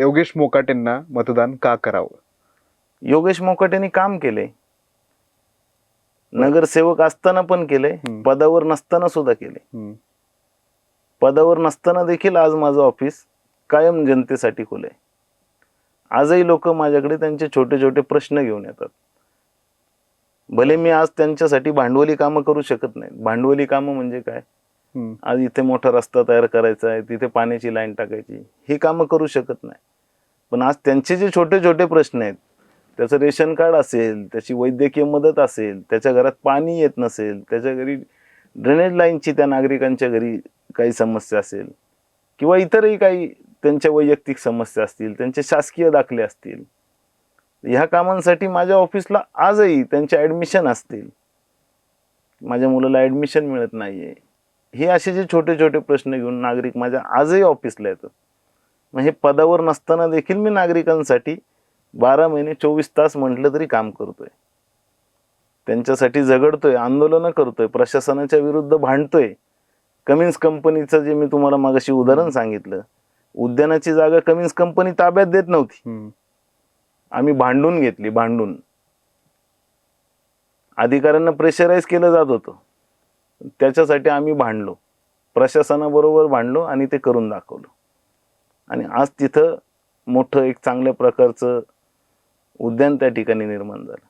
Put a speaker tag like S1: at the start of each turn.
S1: योगेश मोकाटेंना मतदान का करावं?
S2: योगेश मोकाटेने काम केले. नगरसेवक असताना पण केले. पदावर नसताना सुद्धा केले. पदावर नसताना देखील आज माझं ऑफिस कायम जनतेसाठी खुलं आजही लोक माझ्याकडे त्यांचे छोटे छोटे प्रश्न घेऊन येतात. भले मी आज त्यांच्यासाठी भांडवली कामं करू शकत नाही. भांडवली कामं म्हणजे काय. आज इथे मोठा रस्ता तयार करायचा आहे तिथे पाण्याची लाईन टाकायची. ही कामं करू शकत नाही. पण आज त्यांचे जे छोटे छोटे प्रश्न आहेत त्याचं रेशन कार्ड असेल त्याची वैद्यकीय मदत असेल त्याच्या घरात पाणी येत नसेल त्याच्या घरी ड्रेनेज लाईनची त्या नागरिकांच्या घरी काही समस्या असेल किंवा इतरही काही त्यांच्या वैयक्तिक समस्या असतील त्यांचे शासकीय दाखले असतील ह्या कामांसाठी माझ्या ऑफिसला आजही त्यांचे ॲडमिशन असतील. माझ्या मुलाला ॲडमिशन मिळत नाहीये. हे असे जे छोटे छोटे प्रश्न घेऊन नागरिक माझ्या आजही ऑफिसला येतात. मग हे पदावर नसताना देखील मी नागरिकांसाठी बारा महिने चोवीस तास म्हटलं तरी काम करतोय. त्यांच्यासाठी झगडतोय आंदोलनं करतोय प्रशासनाच्या विरुद्ध भांडतोय. कमिन्स कंपनीचं जे मी तुम्हाला मागाशी उदाहरण सांगितलं उद्यानाची जागा कमिन्स कंपनी ताब्यात देत नव्हती. आम्ही भांडून घेतली भांडून. अधिकाऱ्यांना प्रेशराईज केलं जात होतं. त्याच्यासाठी आम्ही भांडलो. प्रशासनाबरोबर भांडलो आणि ते करून दाखवलं. आणि आज तिथं मोठं एक चांगल्या प्रकारचं उद्यान त्या ठिकाणी निर्माण झालं.